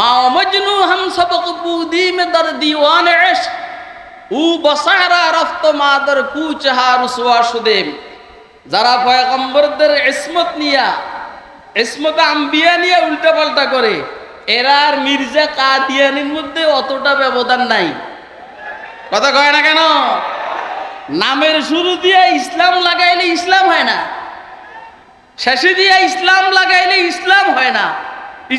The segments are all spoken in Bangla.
মা মজনু হাম সবক বুদি মে দর দিওয়ান ইশক উ বসারা রফত মাদর কুচহা রুসওয়া সুদেম। যারা পয়গম্বরদের ইসমত নিয়া, ইসমত আম্বিয়া নিয়ে উল্টা পাল্টা করে, এরা আর মির্জা কাদিয়ানির মধ্যে অতটা ব্যবধান নাই। কথা কয় না কেন? নামের শুরু দিয়ে ইসলাম লাগাইলে ইসলাম হয় না। শেষে দিয়ে ইসলাম লাগাইলে ইসলাম হয় না।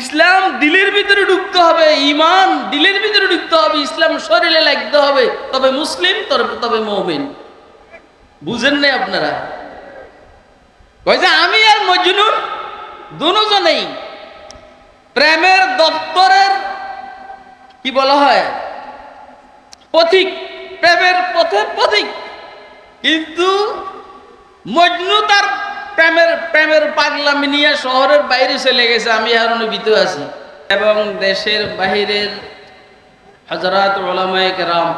ইসলাম দিলের ভিতরে ঢুকতে হবে ইমান দিলের ভিতরে ঢুকতে হবে, ইসলাম শরীরে লাগতে হবে, তবে মুসলিম, তবে মৌমিন। বুঝেন নাই আপনারা? কয় যে আমি আর মজনুন দুজনেই প্রেমের দপ্তরের, কি বলা হয়? পথিক, প্রেমের পথের পথিক। কিন্তু মজনু তার প্রেমের প্রেমের পাগলামি নিয়ে শহরের বাইরে চলে গেছে, আমি হারণে ভিতরে আছি। এবং দেশের বাহিরের হজরত ওলামায় কেরাম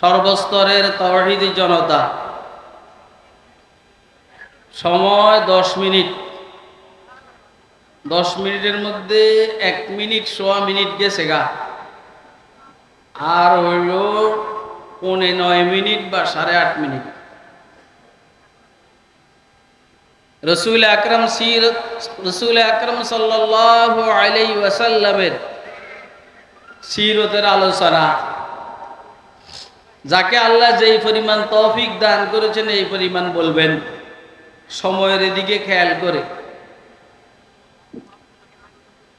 সর্বস্তরের তহিদি জনতা সময় দশ মিনিট। দশ মিনিটের মধ্যে এক মিনিট, সোয়া মিনিট গেছে গা। আর হইল পৌনে নয় মিনিট বা সাড়ে আট মিনিট। রসুল আকরম সির, রসুল আকরম সাল্লাহ ওয়াসাল্লামের সিরতের আলোচনা। যাকে আল্লাহ যেই পরিমাণ তৌফিক দান করেছেন, এই পরিমাণ বলবেন। সময়ের দিকে খেয়াল করে।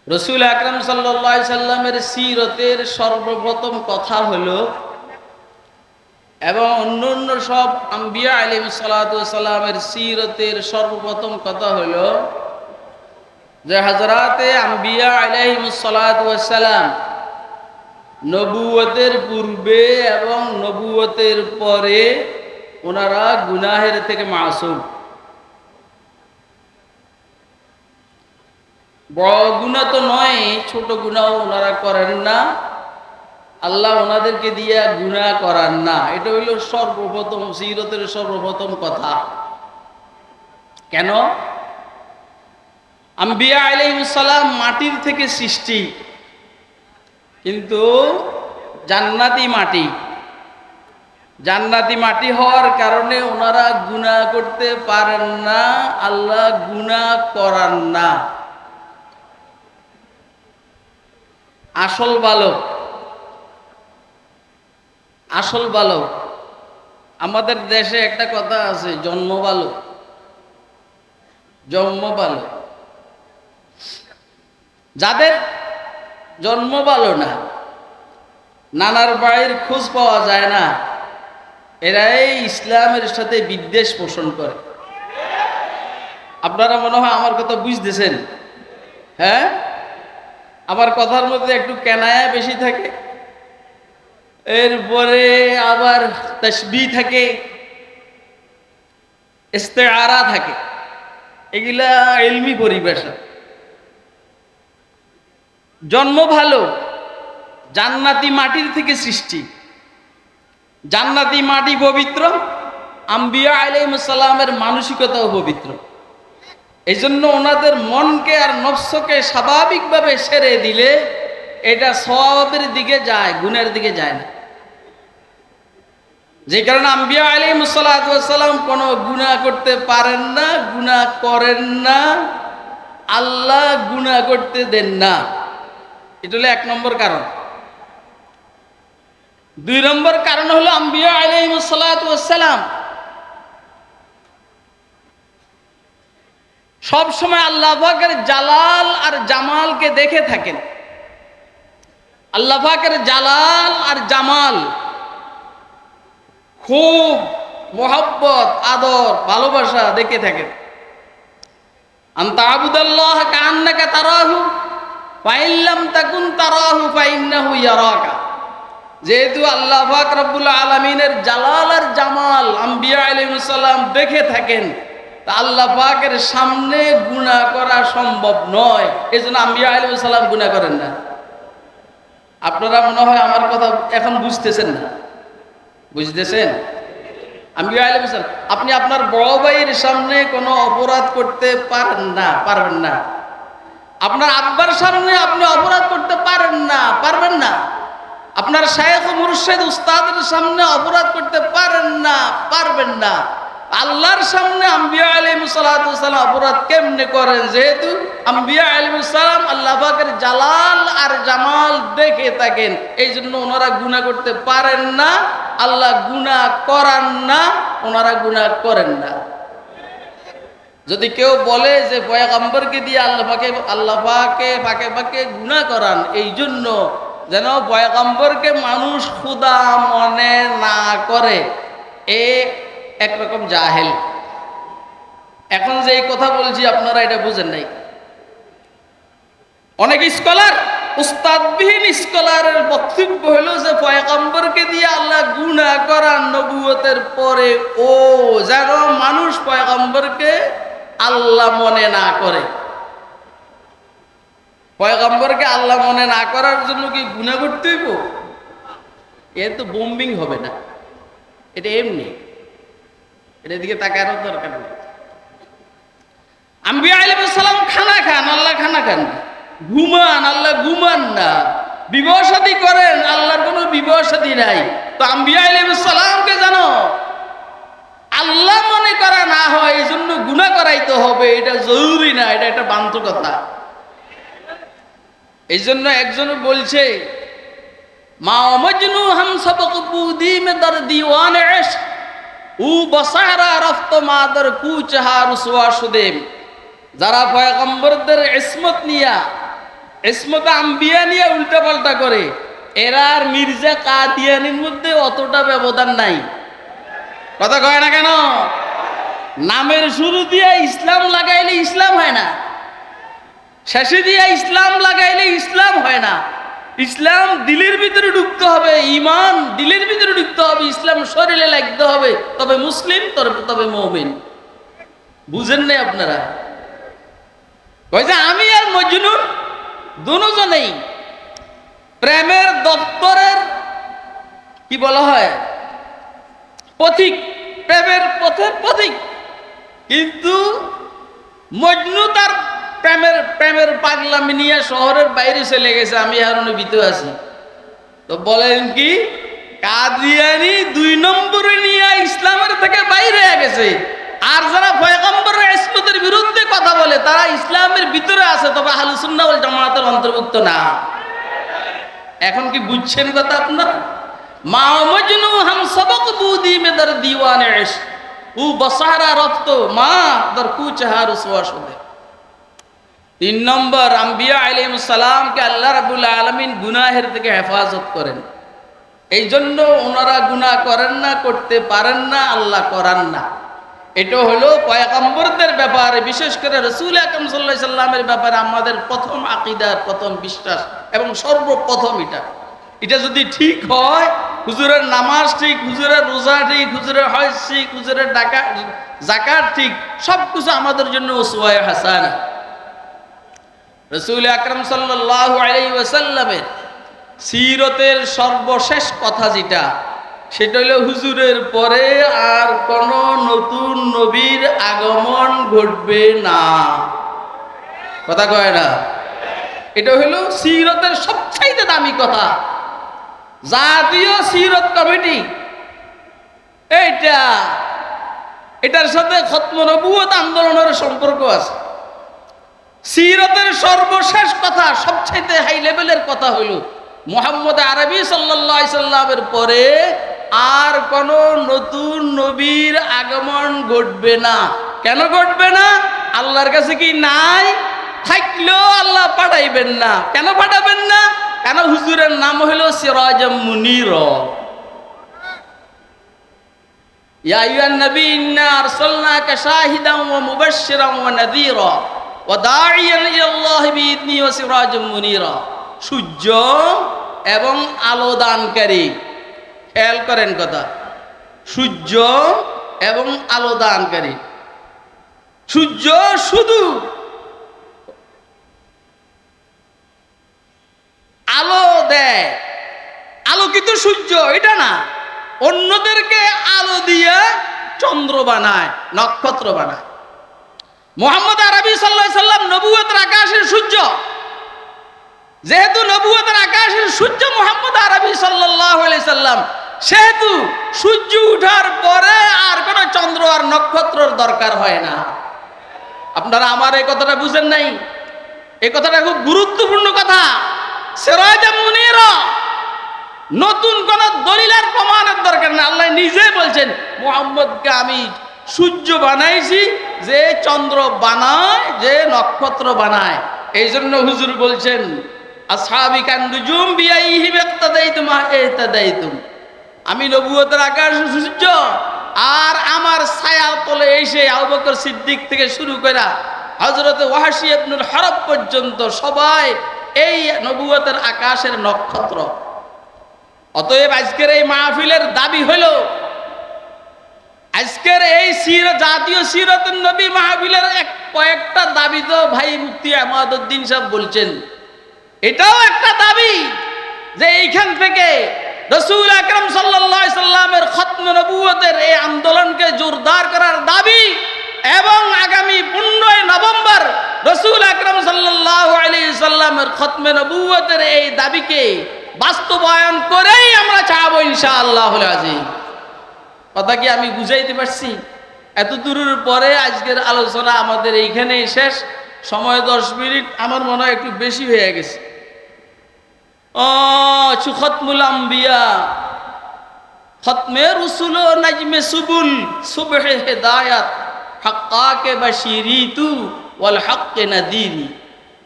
রসুল আকরম সাল্লা সাল্লামের সিরতের সর্বপ্রথম কথা হলো এবং অন্য অন্য সব আম্বিয়া আলিম সালাতামের সিরতের সর্বপ্রথম কথা হল যে হাজরাতে আম্বিয়া আলহিম সালাতাম নবুয়তের পূর্বে এবং নবুয়তের পরে ওনারা গুনাহের থেকে মাসুম। বড় গুণা তো নয়, ছোট গুণাও ওনারা করেন না। আল্লাহ ওনাদেরকে দিয়া গুণা করার না। এটা হইল সর্বপ্রথম, সিরতের সর্বপ্রথম কথা। কেন? আম্বিয়া আলাইসালাম মাটির থেকে সৃষ্টি। কিন্তু জান্নাতি মাটি। জান্নাতি মাটি হওয়ার কারণে ওনারা গুণা করতে পারেন না, আল্লাহ গুণা করান না। আসল বালক আসল বালক। আমাদের দেশে একটা কথা আছে, জন্ম বালক। জন্ম বালক। যাদের জন্ম ভালো না, নানার বাড়ির খোঁজ পাওয়া যায় না, এরাই ইসলামের সাথে বিদ্বেষ পোষণ করে। আপনারা মনে হয় আমার কথা বুঝতেছেন? হ্যাঁ? আমার কথার মধ্যে একটু কেনায়া বেশি থাকে। এরপরে আবার তসবি থাকে, ইস্তেআরা থাকে। এগুলা এলমি পরিবেশন। জন্ম ভালো, জান্নাতি মাটির থেকে সৃষ্টি। জান্নাতি মাটি পবিত্র, আম্বিয়া আলাইসাল্লামের মানসিকতাও পবিত্র। এই জন্য ওনাদের মনকে আর নফসকে স্বাভাবিকভাবে সেরে দিলে এটা স্বভাবের দিকে যায়, গুণের দিকে যায় না। যে কারণে আম্বিয়া আলী মুসাল্লাম কোনো গুণা করতে পারেন না গুণা করেন না। আল্লাহ গুণা করতে দেন না। এটা হলো এক নম্বর কারণ। দুই নম্বর কারণ হলো আম্বিয়া আলাইসালাম সব সময় আল্লাহ পাকের জালাল আর জামালকে দেখে থাকেন। আল্লাহ পাকের জালাল আর জামাল খুব মোহাব্বত, আদর, ভালোবাসা দেখে থাকেন। আন্তা আবুদাল্লাহ কান্নাকা তারাহু, ফাইল্লাম তাকুন তারাহু, ফাইন্নাহু ইয়ারাকা। যেহেতু আল্লাহ পাক রব্বুল আলমিনের জালাল আর জামাল আম্বিয়া আলাইহিসসালাম দেখে থাকেন, তা আল্লাহ পাকের সামনে গুণা করা সম্ভব নয়। এই জন্য আম্বিয়া আলাইহিসসালাম গুণা করেন না। আপনারা মনে হয় আমার কথা এখন বুঝতেছেন না। বুঝতেছেন? আমি আপনি আপনার বড় ভাইয়ের সামনে কোনো অপরাধ করতে পারেন না, পারবেন না। আপনার আব্বার সামনে আপনি অপরাধ করতে পারেন না, পারবেন না। আপনার শায়েখ মুর্শেদ উস্তাদের সামনে অপরাধ করতে পারেন না, পারবেন না। আল্লাহর সামনে আম্বিয়া আলিম সালাম অপরাধ কেমনে করেন? যেহেতু আম্বিয়া আলিম সালাম আল্লাহ পাকের জালাল আর জামাল দেখে থাকেন এই জন্য ওনারা গুণা করতে পারেন না, আল্লাহ গুণা করান না, ওনারা গুণা করেন না। যদি কেউ বলে যে পয়গম্বরকে দিয়ে আল্লাহ পাকে আল্লাহ পাকে পাকে পাকে গুণা করান এই জন্য যেন পয়গম্বরকে মানুষ খুদা মনে না করে, এ একরকম জাহেল। এখন যে এই কথা বলছি, আপনারা এটা বুঝেন নাই। অনেক স্কলার, উস্তাদবিহীন স্কলারের বক্তব্য হলো যে, পয়গম্বরকে দিয়ে আল্লাহ গুণা করান নবুয়তের পরে ও যেন মানুষ পয়গম্বরকে আল্লাহ মনে না করে। পয়গম্বরকে আল্লাহ মনে না করার জন্য কি গুণা করতে হইব? এ তো বোম্বিং হবে না। এটা এমনি। এটা দিকে তাকানোর দরকার নেই। আম্বিয়া আলাইসালাম খানা খান, আল্লাহ খানা খান। ঘুমান, আল্লাহ ঘুমান না। বিবাহ সাদী করেন, আল্লাহর কোনো বিবাহ সাদী নাই। তো আম্বিয়া আলাইসালামকে জানো, আল্লাহ মনে করা না হয় এই জন্য গুণা করাইতে হবে। এটা জরুরি না, এটা একটা বান্তকতা। এই জন্য একজন বলছে, মা মজনু হাম সবক দিওয়ান এশ উ বসারা রফত মাদর কুচহা রুসওয়া সুদেম। যারা পয়গম্বরদের ইসমত নিয়া, ইসমত আম্বিয়া নিয়ে উল্টা পাল্টা করে, এরা আর মির্জা কাদিয়ানির মধ্যে অতটা ব্যবধান নাই। কথা কয় না কেন? নামের শুরু দিয়ে ইসলাম লাগাইলে ইসলাম হয় না। শেষে দিয়ে ইসলাম লাগাইলে ইসলাম হয় না। ইসলাম দিলের ভিতরে ঢুকতে হবে ইমান দিলের ভিতরে ঢুকতে হবে, ইসলাম শরীরে লাগতে হবে, তবে মুসলিম, তবে মৌমিন। বুঝেন নাই আপনারা? কয় যে আমি আর মজনুন দুজনেই প্রেমের দপ্তরের, কি বলা হয়? পথিক, প্রেমের পথের পথিক। কিন্তু মজনু তার প্রেমের প্রেমের পাগলামি নিয়ে শহরের বাইরে চলে গেছে, আমি হারণে ভিতরে আছি। তো বলেন কি, কাদিয়ানি দুই নম্বরে নিয়ে ইসলামের থেকে বাইরে গেছে। আর যারা পয়গম্বরের ইসমতের বিরুদ্ধে কথা বলে, তারা ইসলামের ভিতরে আছে, তবে আহলুসুন্নাহ ওয়াল জামাতের অন্তর্ভুক্ত না। এখন কি বুঝছেন কথা আপনারা? মা মজনু হাম সবক বুদি মে দর দিওয়ানে উ বসারা রফত মা দর কুচহা রুসওয়া শুদে তিন নম্বর, আম্বিয়া আলাইহিম সালামকে আল্লাহ রাবুল আলমিন গুনাহের থেকে হেফাজত করেন। এই জন্য ওনারা গুনাহ করেন না, করতে পারেন না, আল্লাহ করান না। এটা হলো পয়াকম্বরদের ব্যাপারে, বিশেষ করে রসুল আকরম সাল্লাহ সাল্লামের ব্যাপারে আমাদের প্রথম আকিদার প্রথম বিশ্বাস এবং সর্বপ্রথম এটা। এটা যদি ঠিক হয়, হুজুরের নামাজ ঠিক, হুজুরের রোজা ঠিক, হুজুরের হজ ঠিক, হুজুরের ডাকা জাকাত ঠিক সব কিছু আমাদের জন্য ওসুয়ায় হাসানা। রসুল আকরম সাল্লাহ আলাইসাল্লামের সিরতের সর্বশেষ কথা যেটা, সেটা হলো হুজুরের পরে আর কোন নতুন নবীর আগমন ঘটবে না। কথা কয় না? এটা হলো সিরতের সবচাইতে দামি কথা। জাতীয় সিরত কমিটি, এইটা, এটার সাথে খতম নবুয়ত আন্দোলনের সম্পর্ক আছে। সিরতের সর্বশেষ কথা সবচেয়ে হাই লেভেলের কথা হইল, মোহাম্মদ আরবি সাল্লাহামের পরে আর কোন নতুন নবীর আগমন ঘটবে না। কেন ঘটবে না? আল্লাহর কাছে কি নাই? থাকলেও আল্লাহ পাঠাইবেন না। কেন পাঠাবেন না? কেন হুজুরের নাম হইল সিরাজ মুনির। ইয়া ইয়া নবী, ইন্না আরসালনাকা শাহিদাম ওয়া মুবাশশিরাম ওয়া নাযীরা সূর্য এবং আলো দানকারী খেয়াল করেন কথা। সূর্য এবং আলো দানকারী সূর্য শুধু আলো দেয়। আলোকিত সূর্য, এটা না। অন্যদেরকে আলো দিয়ে চন্দ্র বানায়, নক্ষত্র বানায়। মোহাম্মদ আরবি সাল্লাহ সাল্লাম নবুয়তের আকাশের সূর্য। যেহেতু নবুয়তের আকাশের সূর্য মোহাম্মদ আরবি সাল্লাহ সাল্লাম, সেহেতু সূর্য উঠার পরে আর কোনো চন্দ্র আর নক্ষত্রর দরকার হয় না। আপনারা আমার এই কথাটা বুঝেন নাই? এই কথাটা খুব গুরুত্বপূর্ণ কথা। সেরাজা মুনিরা নতুন কোন দলিলের প্রমাণের দরকার না আল্লাহ নিজে বলছেন, মোহাম্মদকে আমি সূর্য বানাইছি, যে চন্দ্র বানায়, যে নক্ষত্র বানায়। এই জন্য হুজুর বলছেন আমি নবুয়তের আকাশ সূর্য, আর আমার ছায়ার তলে এসে আবু বকর সিদ্দিক থেকে শুরু করে হজরত ওয়াহাসি ইবনুল হরব পর্যন্ত সবাই এই নবুয়তের আকাশের নক্ষত্র। অতএব আজকের এই মাহফিলের দাবি হইল আজকের এই সির, জাতীয় সিরতুন নবী মাহফিলের এক কয়েকটা দাবি তো ভাই মুফতি আহমদুদ্দিন সাহেব বলছেন। এটাও একটা দাবি যে এইখান থেকে রসুল আকরম সাল্লামের খত্ম নবুয়তের এই আন্দোলনকে জোরদার করার দাবি এবং আগামী পনেরোই নভেম্বর রসুল আকরম সাল্লামের খতমে নবুয়তের এই দাবিকে বাস্তবায়ন করেই আমরা চাবো ইনশাআল্লাহ আজিম কথা কি আমি বুঝাইতে পারছি? এত দূরের পরে আজকের আলোচনা আমাদের এইখানেই শেষ। সময় দশ মিনিট, আমার মনে হয় একটু বেশি হয়ে গেছে। ও, সুখতমুল আম্বিয়া। খতমে রসুল নাজমে সুবুল সুবহে হেদায়াত। হক্কাকে বাশিরিতু ওয়াল হক্কে নাদিরি।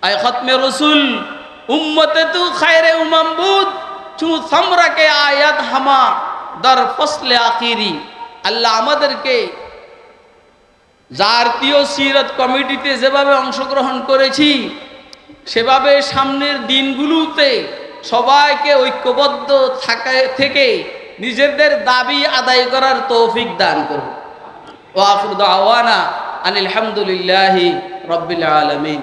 আয় খতমে রসুল, উম্মতে তু খায়রে উমামবুদ চু সমরাকে আয়াত হামা। দর ফসলে আখিরি। আল্লাহ আমাদেরকে জাতীয় সিরত কমিটিতে যেভাবে অংশগ্রহণ করেছি, সেভাবে সামনের দিনগুলোতে সবাইকে ঐক্যবদ্ধ থাকা, থেকে নিজেদের দাবি আদায় করার তৌফিক দান করুন। ওয়াফুদ আওয়ানা আনিল হামদুলিল্লাহি রব্বিল আলমিন।